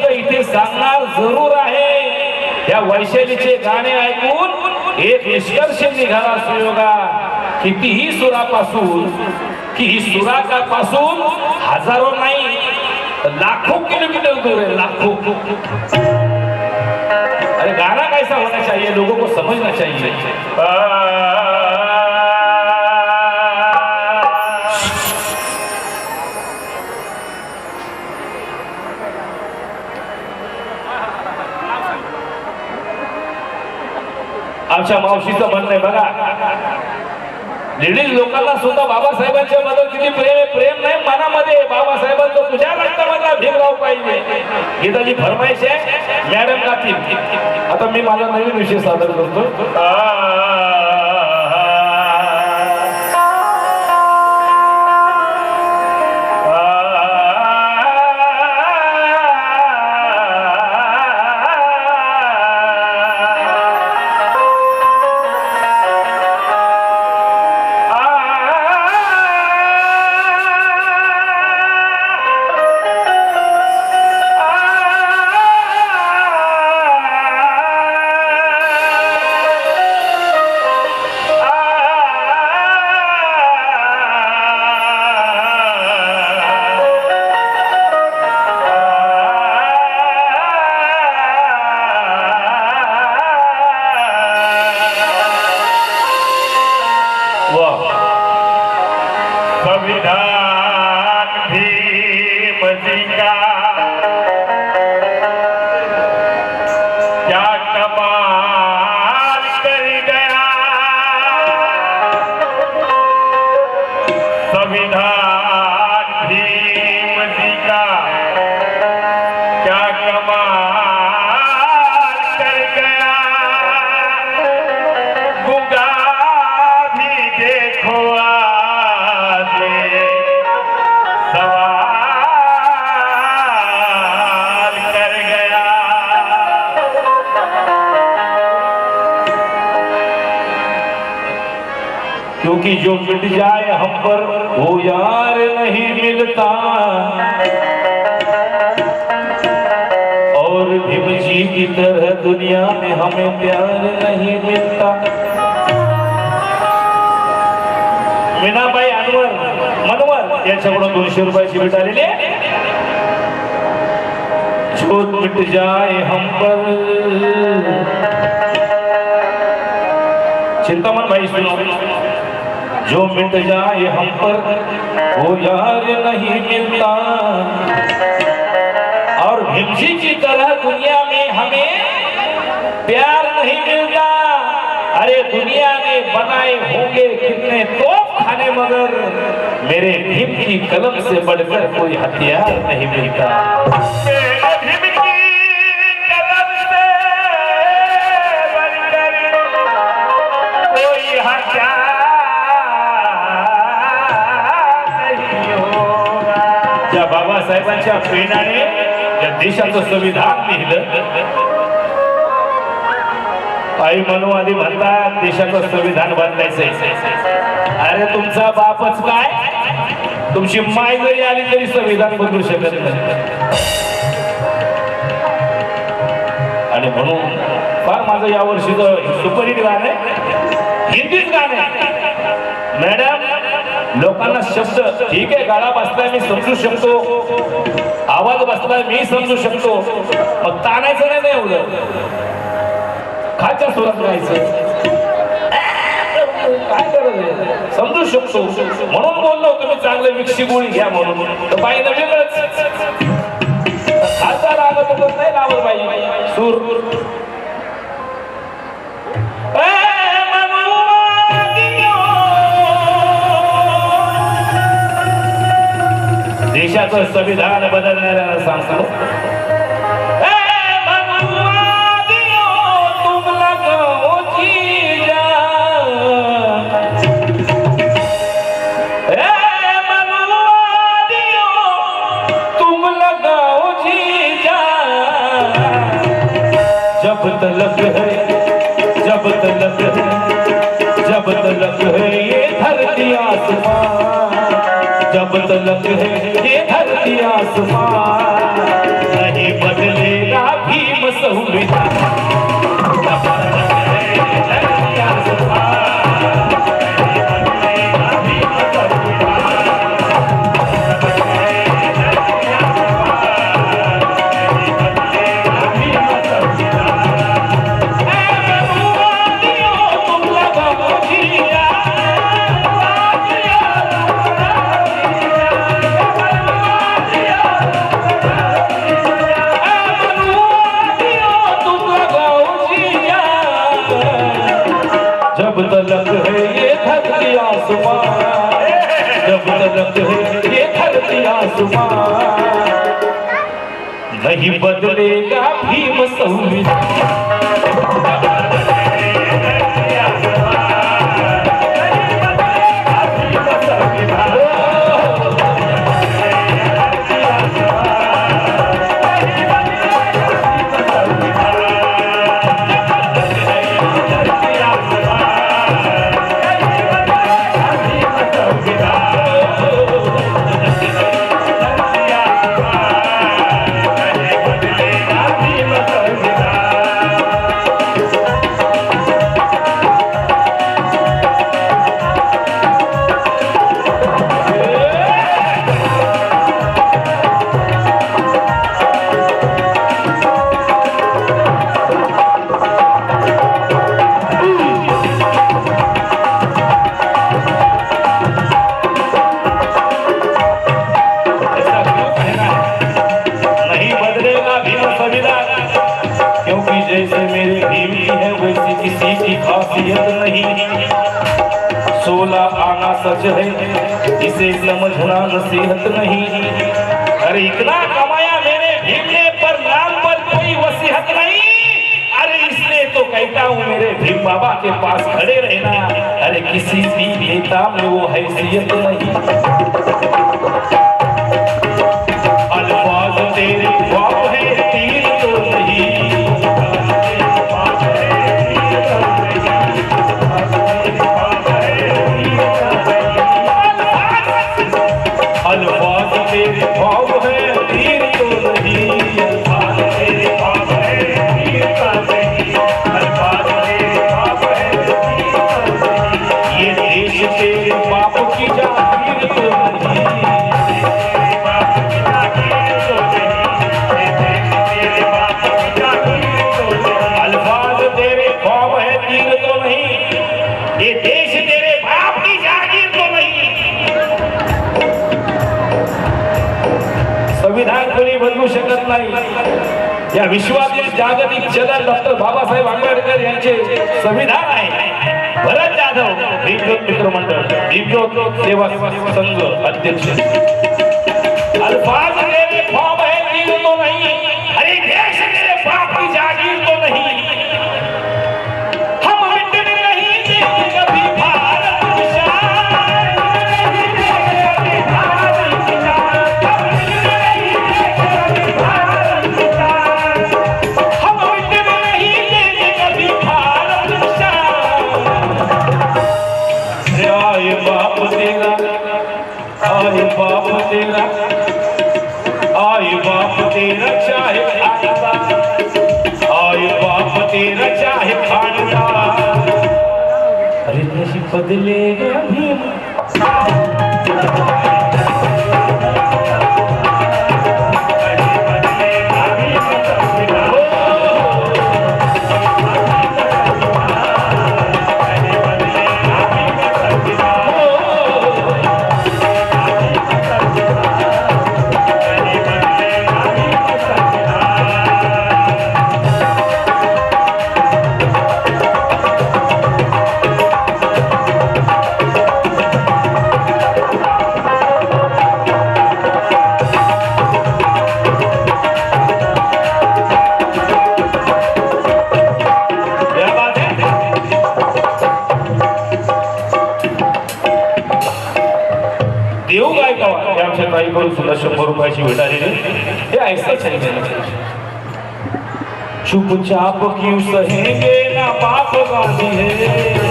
शब्द इथे सांगणार जरूर आहे. या वैशालीचे गाणे ऐकून एक निष्कर्ष निघाला सुयोगा. कितीही सुरापासून की ही सुराकापासून हजारो नाही लाखो किलोमीटर दूर आहे लाखो. अरे गाना कैसा होना चाहिए लोगों को समझना चाहिए. आमच्या मावशीचं म्हणणं आहे बघा. लेडीज लोकांना सुद्धा बाबासाहेबांच्या बद्दल किती प्रेम आहे प्रेम नाही मनामध्ये आहे. बाबासाहेबांचं तुझ्या रक्तामधला भीमराव पाहिजे. गीताची फरमाईश आहे मॅडम गातील आता मी माझा नवीन विषय सादर करतो. वाह संविधान क्योंकि जो मिट जाए हम पर वो यार नहीं मिलता। और भीमजी की तरह दुनिया में हमें प्यार नहीं मिलता। मीनाबाई अनवर मनवर यांच्याकडून दोनशे रुपयाची भेट आलेली आहे. मिट जाए हम पर। चिंतामन भाई सुनो. जो मिट जाए हम पर, वो यार नहीं मिलता और हिमसी की तरह दुनिया में हमें प्यार नहीं मिलता। अरे दुनिया ने बनाए होंगे कितने तो खाने, मगर मेरे भीम की कलम से बढ़कर कोई हथियार नहीं मिलता। बाबासाहेबांच्या प्रेरणाने या देशाचं संविधान लिहिलं. आई मनुवादी म्हणतात देशाचं संविधान बदलायचंय अरे तुमचा बापच काय? तुमची माय जरी आली तरी संविधान बदलू शकत नाही. आणि म्हणून फार माझं या वर्षीच सुपरहिट गाणं हिंदीच गाणं मॅडम लोकांना शब्द ठीक आहे गाडा बसलाय मी समजू शकतो. आवाज बसलाय मी समजू शकतो. मग ताणायचं नाही ना एवढं. खाच्या सुरात राहायचं. काय गरज समजू शकतो. म्हणून बोललो तुम्ही चांगले मिक्सी गोळी घ्या म्हणून. तर बाईनं वेगळंच. खालचा आलं नाही लावत बाई. सूर. देशाचं संविधान बदलणाऱ्याला सांगतो जब तलक है जब तलक है जब तलक है ये धरती आसमान जब तलक है ये 第二次发。बदलेगा बाबा के पास खड़े रहना। अरे किसी की नेता में वो हैसियत नहीं। शकत नाही. या विश्वातील जागतिक जगात डॉक्टर बाबासाहेब आंबेडकर यांचे संविधान आहे. भरत जाधव दीपज्योत मित्रमंडळ दीपज्योत सेवा संघ अध्यक्ष. आए बाप तेरा आए बाप तेरा चाहे खानदा बाप तेरा चाहे खानदा अरे नशीब बदले अभी। ये ऐसा चल चुपचाप क्यों सहेंगे ना पाप गाली है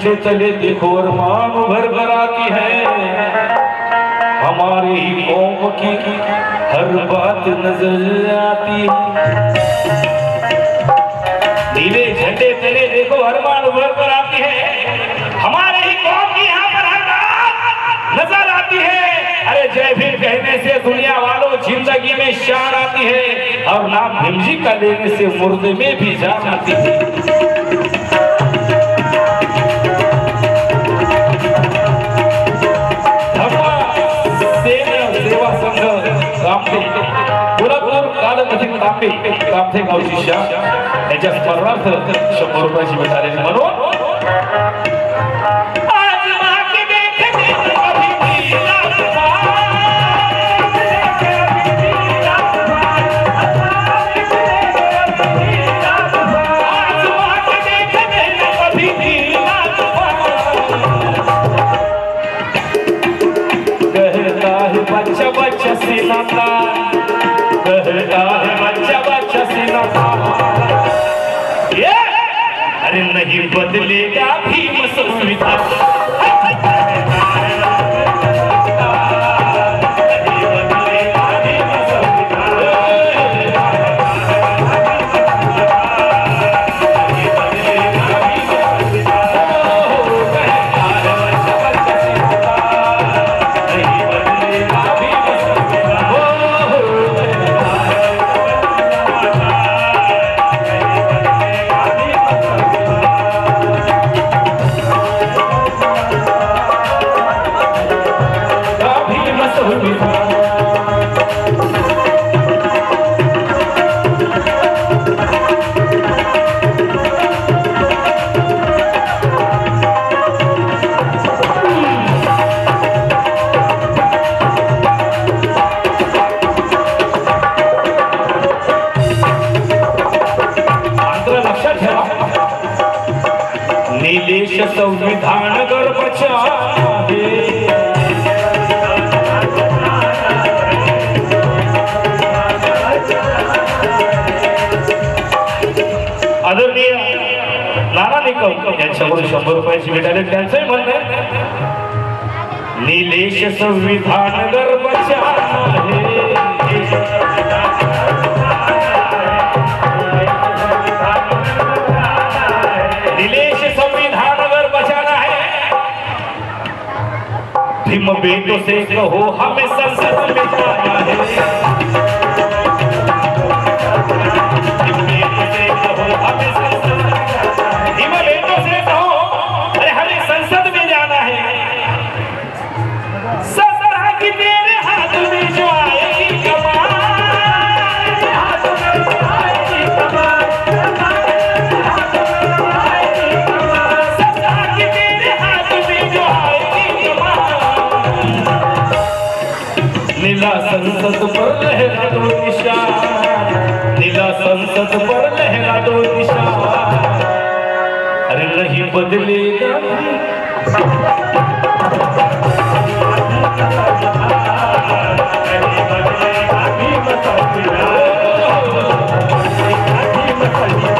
झंडे तले देखो और मान भर भर आती है। हमारे ही कौम की हर बात नज़र आती है। नीले झंडे तले देखो, हर मान उभर कर आती है। हमारे ही कौम की यहाँ पर हर बात नज़र आती है। अरे जय भीम कहने से दुनिया वालों ज़िंदगी में शान आती है और नाम भीम जी का लेने से मुर्दे में भी जान आती है। कामथे गावची शाह याच्या स्मरणार्थ शंभर रुपयाची भेट आलेली म्हणून बच्चा बच्चा देखते कभी बदलेगा निलेश संविधान गर्भच्या आहे आदरणीय नाना निकम यांच्याकडून शंभर रुपयाची भेट आली त्यांचंही म्हणणं निलेश संविधान गर्भच्या बेटों से कहो हमें संसद में जाना है? दिला संसद पर लहरा दो दिशा. दिला संसद पर लहरा दो दिशा. अरे नहीं बदलेगा बदलेगा